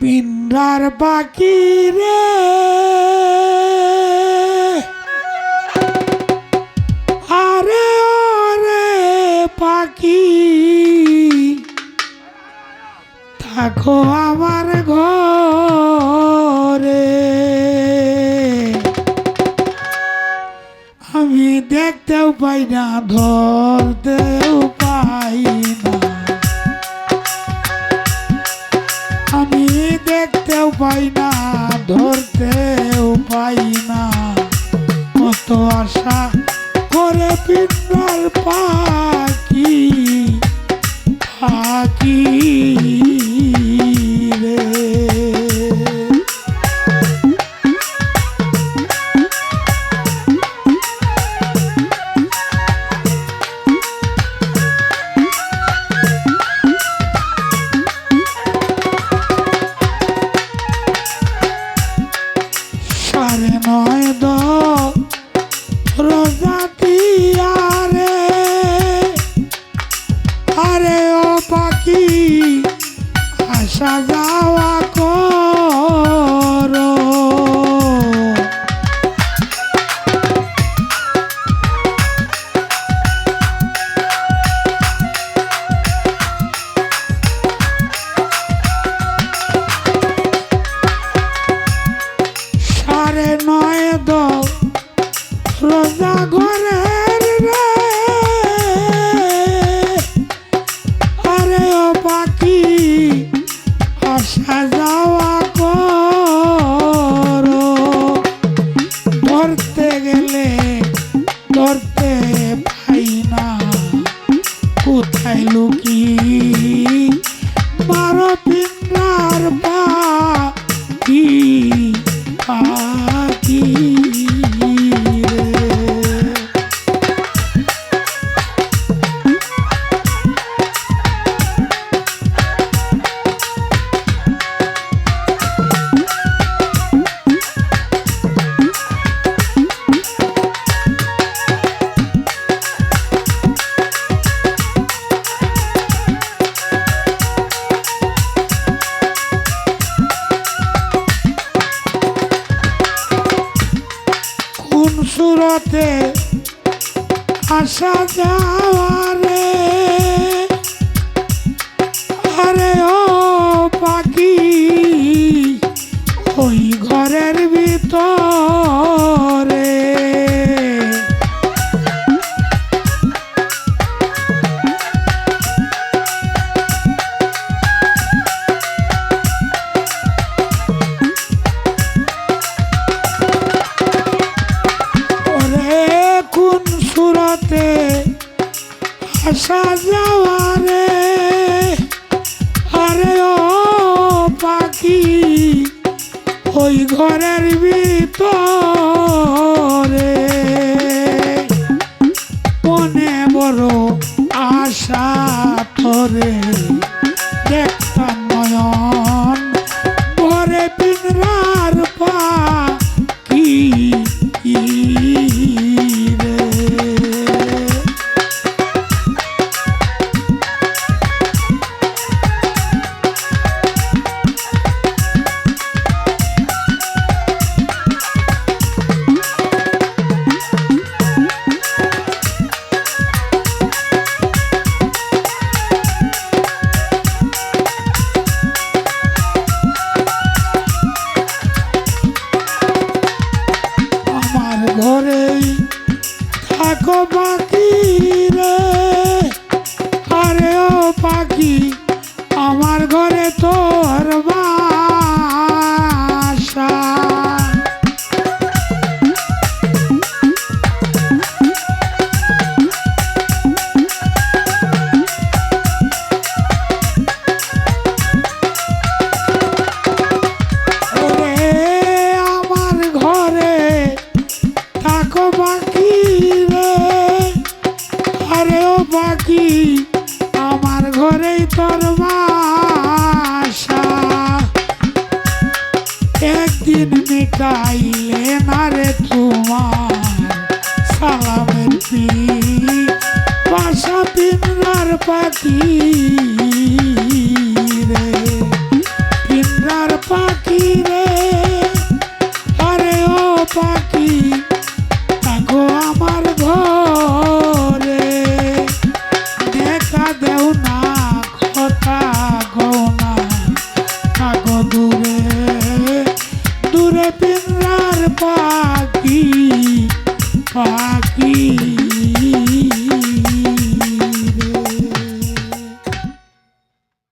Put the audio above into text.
পিন্ডার বাকি রে। আরে ওরে পাখি। থাকো আমার ঘরে। আমি দেখতেও পাই না ধরতেও ধরতেও পাই না। কত আশা করে পিন্নার পাখি পাখি। আসা যাওয়া do que সুরতে আসা যাওয়া আরে সুরতে আসা যাওয়ারে আরে ও পাখি ওই ঘরের ভিতরে। মনে বড় আশা তোরে দেখতাম ঘরেই থাকো পাখি রে। আরে ও পাখি। আমার ঘরেই তোর একদিন মিটাইলে না রে তোমার সালামের পি বাসা পিনরার পাখি সোনার পাখি